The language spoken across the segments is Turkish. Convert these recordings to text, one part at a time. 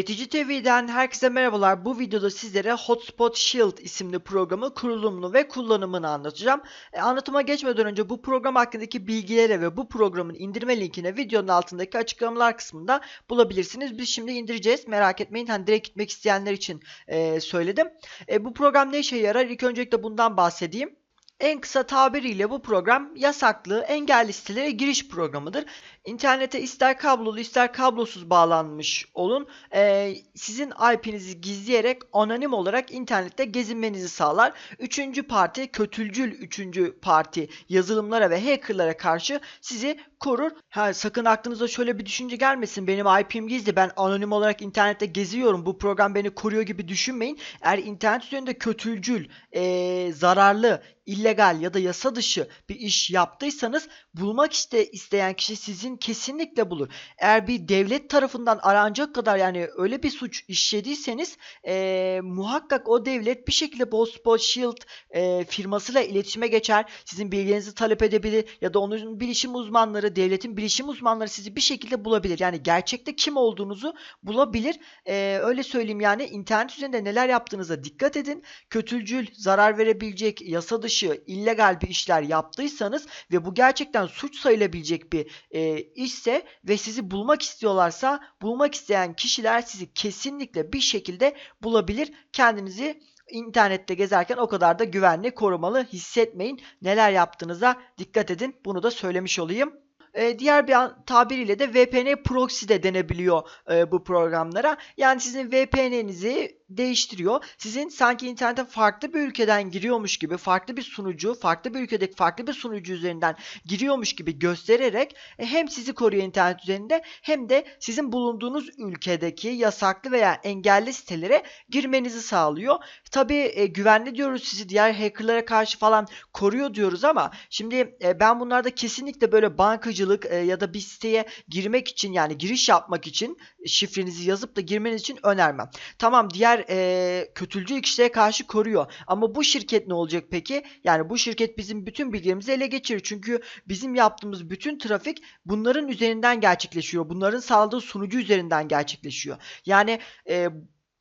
Eğitici TV'den herkese merhabalar. Bu videoda sizlere Hotspot Shield isimli programı kurulumunu ve kullanımını anlatacağım. E, anlatıma geçmeden önce bu program hakkındaki bilgilere ve bu programın indirme linkine videonun altındaki açıklamalar kısmında bulabilirsiniz. Biz şimdi indireceğiz. Merak etmeyin. Hani direkt gitmek isteyenler için e, söyledim. E, bu program ne işe yarar? İlk öncelikle bundan bahsedeyim. En kısa tabiriyle bu program yasaklı, engelli sitelere giriş programıdır. İnternete ister kablolu ister kablosuz bağlanmış olun. Ee, sizin IP'nizi gizleyerek anonim olarak internette gezinmenizi sağlar. Üçüncü parti, kötülcül üçüncü parti yazılımlara ve hackerlara karşı sizi korur. Ha, sakın aklınıza şöyle bir düşünce gelmesin. Benim IP'm gizli. Ben anonim olarak internette geziyorum. Bu program beni koruyor gibi düşünmeyin. Eğer internet üzerinde kötülcül, ee, zararlı, illegal ya da yasa dışı bir iş yaptıysanız bulmak iste isteyen kişi sizin kesinlikle bulur. Eğer bir devlet tarafından aranacak kadar yani öyle bir suç işlediyseniz e, muhakkak o devlet bir şekilde Bosspot Shield e, firmasıyla iletişime geçer. Sizin bilgilerinizi talep edebilir ya da onun bilişim uzmanları, devletin bilişim uzmanları sizi bir şekilde bulabilir. Yani gerçekte kim olduğunuzu bulabilir. E, öyle söyleyeyim yani internet üzerinde neler yaptığınıza dikkat edin. Kötülcül, zarar verebilecek, yasa dışı, illegal bir işler yaptıysanız ve bu gerçekten suç sayılabilecek bir e, işse ve sizi bulmak istiyorlarsa bulmak isteyen kişiler sizi kesinlikle bir şekilde bulabilir. Kendinizi internette gezerken o kadar da güvenli, korumalı hissetmeyin. Neler yaptığınıza dikkat edin. Bunu da söylemiş olayım. E, diğer bir tabiriyle de VPN proxy de denebiliyor e, bu programlara. Yani sizin VPN'inizi değiştiriyor. Sizin sanki internete farklı bir ülkeden giriyormuş gibi, farklı bir sunucu, farklı bir ülkedeki farklı bir sunucu üzerinden giriyormuş gibi göstererek e, hem sizi koruyor internet üzerinde hem de sizin bulunduğunuz ülkedeki yasaklı veya engelli sitelere girmenizi sağlıyor. Tabii e, güvenli diyoruz sizi diğer hackerlara karşı falan koruyor diyoruz ama şimdi e, ben bunlarda kesinlikle böyle bankacılık e, ya da bir siteye girmek için yani giriş yapmak için şifrenizi yazıp da girmeniz için önermem. Tamam diğer e, kötülcü kişilere karşı koruyor. Ama bu şirket ne olacak peki? Yani bu şirket bizim bütün bilgilerimizi ele geçirir. Çünkü bizim yaptığımız bütün trafik bunların üzerinden gerçekleşiyor. Bunların sağladığı sunucu üzerinden gerçekleşiyor. Yani e,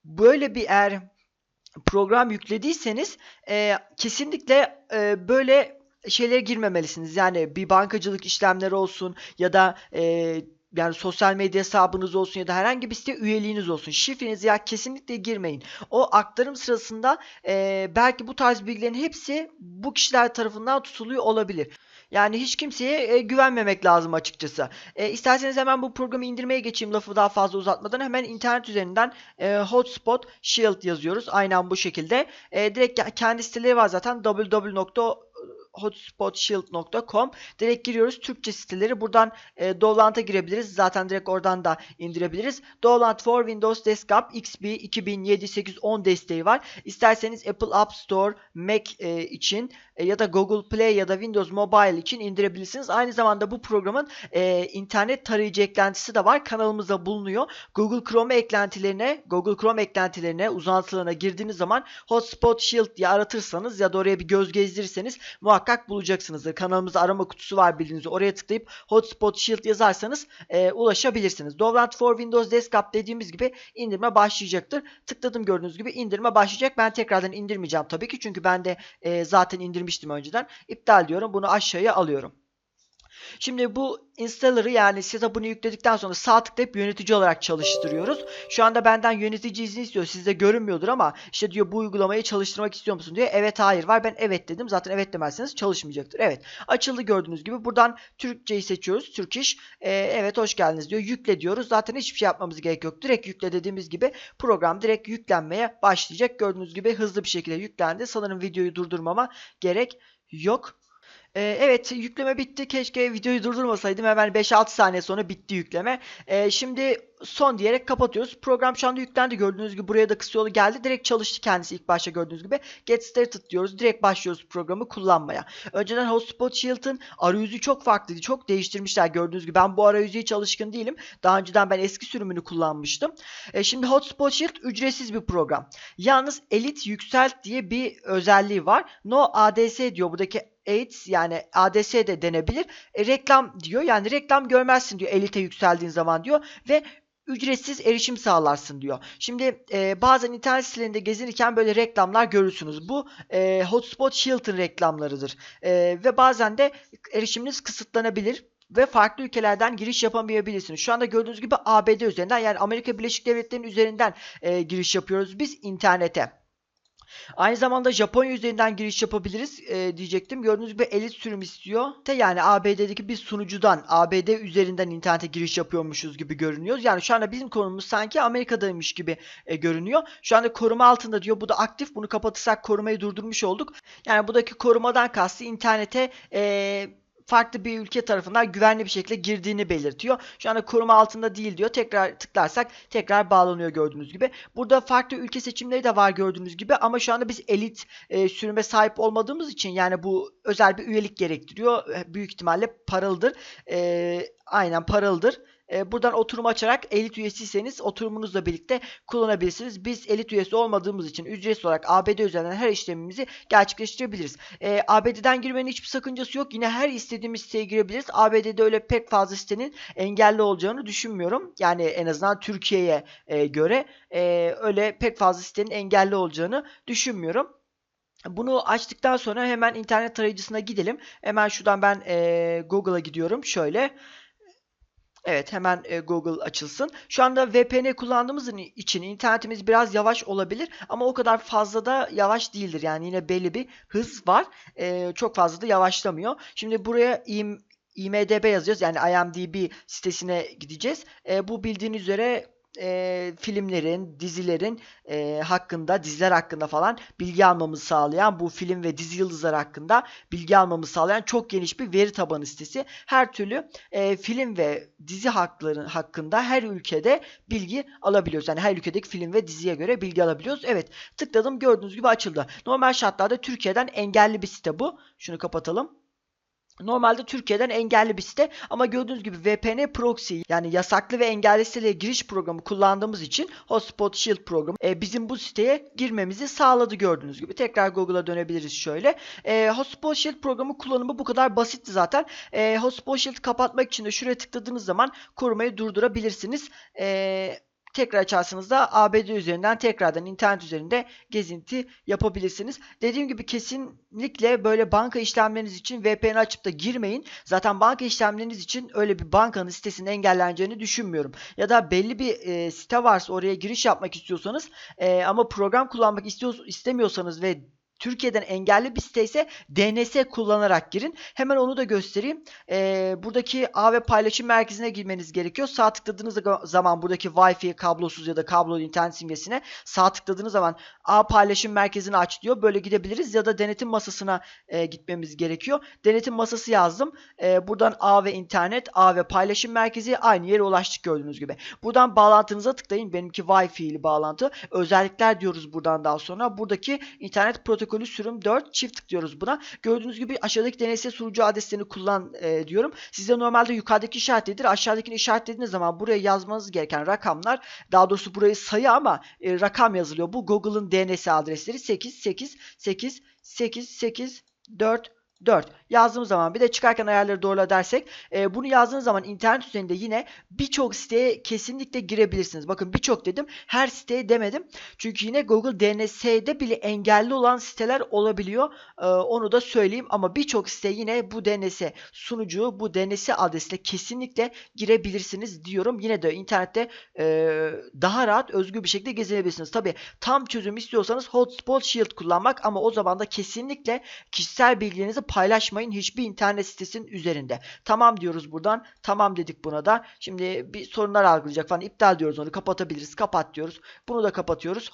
böyle bir eğer program yüklediyseniz e, kesinlikle e, böyle şeylere girmemelisiniz. Yani bir bankacılık işlemleri olsun ya da e, yani sosyal medya hesabınız olsun ya da herhangi bir site üyeliğiniz olsun. Şifrenizi ya kesinlikle girmeyin. O aktarım sırasında e, belki bu tarz bilgilerin hepsi bu kişiler tarafından tutuluyor olabilir. Yani hiç kimseye e, güvenmemek lazım açıkçası. E, isterseniz hemen bu programı indirmeye geçeyim lafı daha fazla uzatmadan. Hemen internet üzerinden e, Hotspot Shield yazıyoruz. Aynen bu şekilde. E, direkt kendi siteleri var zaten www hotspotshield.com direkt giriyoruz. Türkçe siteleri buradan e, Dolant'a girebiliriz. Zaten direkt oradan da indirebiliriz. Dolant for Windows Desktop XP 2007 8 10 desteği var. İsterseniz Apple App Store Mac e, için e, ya da Google Play ya da Windows Mobile için indirebilirsiniz. Aynı zamanda bu programın e, internet tarayıcı eklentisi de var. Kanalımızda bulunuyor. Google Chrome eklentilerine, Google Chrome eklentilerine, uzantılarına girdiğiniz zaman Hotspot Shield diye aratırsanız ya da oraya bir göz gezdirirseniz muhakkak bulacaksınızdır. Kanalımızda arama kutusu var bildiğiniz. Oraya tıklayıp Hotspot Shield yazarsanız e, ulaşabilirsiniz. Dovlant for Windows Desktop dediğimiz gibi indirme başlayacaktır. Tıkladım gördüğünüz gibi indirme başlayacak. Ben tekrardan indirmeyeceğim tabii ki çünkü ben de e, zaten indirmiş indirmiştim önceden. İptal diyorum. Bunu aşağıya alıyorum. Şimdi bu installer'ı yani setup'ını yükledikten sonra sağ tıklayıp yönetici olarak çalıştırıyoruz. Şu anda benden yönetici izni istiyor. Sizde görünmüyordur ama işte diyor bu uygulamayı çalıştırmak istiyor musun diyor. Evet hayır var. Ben evet dedim. Zaten evet demezseniz çalışmayacaktır. Evet. Açıldı gördüğünüz gibi. Buradan Türkçeyi seçiyoruz. Türk. Ee, evet hoş geldiniz diyor. Yükle diyoruz. Zaten hiçbir şey yapmamız gerek yok. Direkt yükle dediğimiz gibi program direkt yüklenmeye başlayacak. Gördüğünüz gibi hızlı bir şekilde yüklendi. Sanırım videoyu durdurmama gerek yok. Ee, evet yükleme bitti. Keşke videoyu durdurmasaydım. Hemen 5-6 saniye sonra bitti yükleme. Ee, şimdi son diyerek kapatıyoruz. Program şu anda yüklendi. Gördüğünüz gibi buraya da kısa yolu geldi. Direkt çalıştı kendisi ilk başta gördüğünüz gibi. Get started diyoruz. Direkt başlıyoruz programı kullanmaya. Önceden Hotspot Shield'ın arayüzü çok farklıydı. Çok değiştirmişler gördüğünüz gibi. Ben bu arayüzü hiç alışkın değilim. Daha önceden ben eski sürümünü kullanmıştım. E, şimdi Hotspot Shield ücretsiz bir program. Yalnız Elite Yükselt diye bir özelliği var. No ADS diyor buradaki AIDS yani ADS de denebilir. E, reklam diyor. Yani reklam görmezsin diyor elite yükseldiğin zaman diyor ve ücretsiz erişim sağlarsın diyor. Şimdi e, bazen internet sitelerinde gezinirken böyle reklamlar görürsünüz. Bu e, Hotspot Shield'ın reklamlarıdır. E, ve bazen de erişiminiz kısıtlanabilir ve farklı ülkelerden giriş yapamayabilirsiniz. Şu anda gördüğünüz gibi ABD üzerinden yani Amerika Birleşik Devletleri'nin üzerinden e, giriş yapıyoruz biz internete. Aynı zamanda Japonya üzerinden giriş yapabiliriz e, diyecektim. Gördüğünüz gibi elit sürüm istiyor. De yani ABD'deki bir sunucudan ABD üzerinden internete giriş yapıyormuşuz gibi görünüyoruz. Yani şu anda bizim konumuz sanki Amerika'daymış gibi e, görünüyor. Şu anda koruma altında diyor. Bu da aktif. Bunu kapatırsak korumayı durdurmuş olduk. Yani buradaki korumadan kastı internete e, farklı bir ülke tarafından güvenli bir şekilde girdiğini belirtiyor. Şu anda koruma altında değil diyor. Tekrar tıklarsak tekrar bağlanıyor gördüğünüz gibi. Burada farklı ülke seçimleri de var gördüğünüz gibi ama şu anda biz elit e, sürüme sahip olmadığımız için yani bu özel bir üyelik gerektiriyor. E, büyük ihtimalle paralıdır. E, aynen paralıdır. E, buradan oturum açarak elit üyesiyseniz oturumunuzla birlikte kullanabilirsiniz. Biz elit üyesi olmadığımız için ücretsiz olarak ABD üzerinden her işlemimizi gerçekleştirebiliriz. E, ABD'den girmenin hiçbir sakıncası yok. Yine her istediğimiz siteye girebiliriz. ABD'de öyle pek fazla sitenin engelli olacağını düşünmüyorum. Yani en azından Türkiye'ye e, göre e, öyle pek fazla sitenin engelli olacağını düşünmüyorum. Bunu açtıktan sonra hemen internet tarayıcısına gidelim. Hemen şuradan ben e, Google'a gidiyorum. Şöyle. Evet hemen e, Google açılsın. Şu anda VPN kullandığımız için internetimiz biraz yavaş olabilir ama o kadar fazla da yavaş değildir. Yani yine belli bir hız var. E, çok fazla da yavaşlamıyor. Şimdi buraya im, IMDB yazıyoruz. Yani IMDb sitesine gideceğiz. E, bu bildiğiniz üzere e, filmlerin, dizilerin e, hakkında, diziler hakkında falan bilgi almamızı sağlayan, bu film ve dizi yıldızlar hakkında bilgi almamızı sağlayan çok geniş bir veri tabanı sitesi. Her türlü e, film ve dizi hakları hakkında her ülkede bilgi alabiliyoruz. Yani her ülkedeki film ve diziye göre bilgi alabiliyoruz. Evet tıkladım gördüğünüz gibi açıldı. Normal şartlarda Türkiye'den engelli bir site bu. Şunu kapatalım. Normalde Türkiye'den engelli bir site ama gördüğünüz gibi VPN proxy yani yasaklı ve engelli siteye giriş programı kullandığımız için Hotspot Shield programı e, bizim bu siteye girmemizi sağladı gördüğünüz gibi. Tekrar Google'a dönebiliriz şöyle. E, Hotspot Shield programı kullanımı bu kadar basitti zaten. E, Hotspot Shield kapatmak için de şuraya tıkladığınız zaman korumayı durdurabilirsiniz. E, tekrar açarsanız da ABD üzerinden tekrardan internet üzerinde gezinti yapabilirsiniz. Dediğim gibi kesinlikle böyle banka işlemleriniz için VPN açıp da girmeyin. Zaten banka işlemleriniz için öyle bir bankanın sitesinin engelleneceğini düşünmüyorum. Ya da belli bir e, site varsa oraya giriş yapmak istiyorsanız e, ama program kullanmak istiyor, istemiyorsanız ve Türkiye'den engelli bir site ise DNS kullanarak girin. Hemen onu da göstereyim. Ee, buradaki ağ ve paylaşım merkezine girmeniz gerekiyor. Sağ tıkladığınız zaman buradaki Wi-Fi kablosuz ya da kablolu internet simgesine sağ tıkladığınız zaman ağ paylaşım merkezini aç diyor. Böyle gidebiliriz ya da denetim masasına e, gitmemiz gerekiyor. Denetim masası yazdım. E, buradan ağ ve internet, ağ ve paylaşım merkezi aynı yere ulaştık gördüğünüz gibi. Buradan bağlantınıza tıklayın. Benimki Wi-Fi ile bağlantı. Özellikler diyoruz buradan daha sonra. Buradaki internet protokolü protokolü sürüm 4 çift tıklıyoruz buna. Gördüğünüz gibi aşağıdaki DNS sunucu adreslerini kullan e, diyorum. Size normalde yukarıdaki işaretlidir. Aşağıdakini işaretlediğiniz zaman buraya yazmanız gereken rakamlar daha doğrusu burayı sayı ama e, rakam yazılıyor. Bu Google'ın DNS adresleri 8 8 8 8 8 4 4 yazdığımız zaman bir de çıkarken ayarları doğrula dersek e, bunu yazdığınız zaman internet üzerinde yine birçok siteye kesinlikle girebilirsiniz. Bakın birçok dedim her siteye demedim. Çünkü yine Google DNS'de bile engelli olan siteler olabiliyor. E, onu da söyleyeyim ama birçok site yine bu DNS sunucu bu DNS adresle kesinlikle girebilirsiniz diyorum. Yine de internette e, daha rahat özgür bir şekilde gezinebilirsiniz. Tabi tam çözüm istiyorsanız Hotspot Shield kullanmak ama o zaman da kesinlikle kişisel bilgilerinizi paylaşmayın hiçbir internet sitesinin üzerinde. Tamam diyoruz buradan. Tamam dedik buna da. Şimdi bir sorunlar algılayacak falan. iptal diyoruz onu. Kapatabiliriz. Kapat diyoruz. Bunu da kapatıyoruz.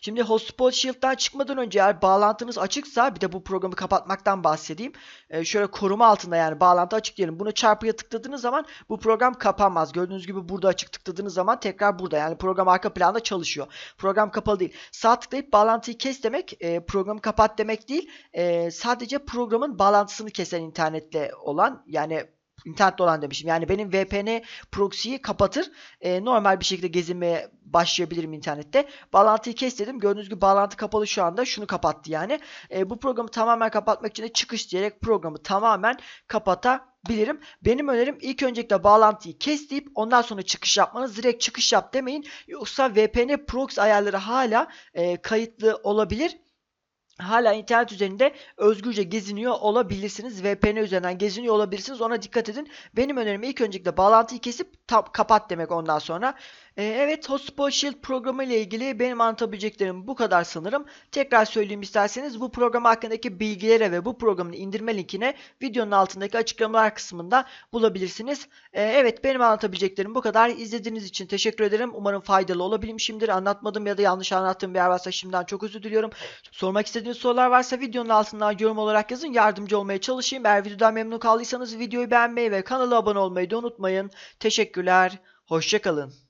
Şimdi Hotspot Shield'dan çıkmadan önce eğer bağlantınız açıksa bir de bu programı kapatmaktan bahsedeyim. Ee, şöyle koruma altında yani bağlantı açık diyelim. Bunu çarpıya tıkladığınız zaman bu program kapanmaz. Gördüğünüz gibi burada açık tıkladığınız zaman tekrar burada. Yani program arka planda çalışıyor. Program kapalı değil. Sağ tıklayıp bağlantıyı kes demek e, programı kapat demek değil. E, sadece programın bağlantısını kesen internetle olan yani internette olan demişim. Yani benim VPN proxy'yi kapatır. E, normal bir şekilde gezinmeye başlayabilirim internette. Bağlantıyı kes dedim. Gördüğünüz gibi bağlantı kapalı şu anda. Şunu kapattı yani. E, bu programı tamamen kapatmak için de çıkış diyerek programı tamamen kapatabilirim. Benim önerim ilk öncelikle bağlantıyı kes deyip ondan sonra çıkış yapmanız. Direkt çıkış yap demeyin. Yoksa VPN proxy ayarları hala e, kayıtlı olabilir hala internet üzerinde özgürce geziniyor olabilirsiniz. VPN üzerinden geziniyor olabilirsiniz. Ona dikkat edin. Benim önerim ilk öncelikle bağlantıyı kesip kapat demek ondan sonra. Ee, evet Hotspot Shield programı ile ilgili benim anlatabileceklerim bu kadar sanırım. Tekrar söyleyeyim isterseniz bu program hakkındaki bilgilere ve bu programın indirme linkine videonun altındaki açıklamalar kısmında bulabilirsiniz. Ee, evet benim anlatabileceklerim bu kadar. İzlediğiniz için teşekkür ederim. Umarım faydalı olabilmişimdir. Anlatmadım ya da yanlış anlattığım bir yer varsa şimdiden çok özür diliyorum. Sormak istediğiniz sorular varsa videonun altından yorum olarak yazın. Yardımcı olmaya çalışayım. Eğer videodan memnun kaldıysanız videoyu beğenmeyi ve kanala abone olmayı da unutmayın. Teşekkürler. Hoşçakalın.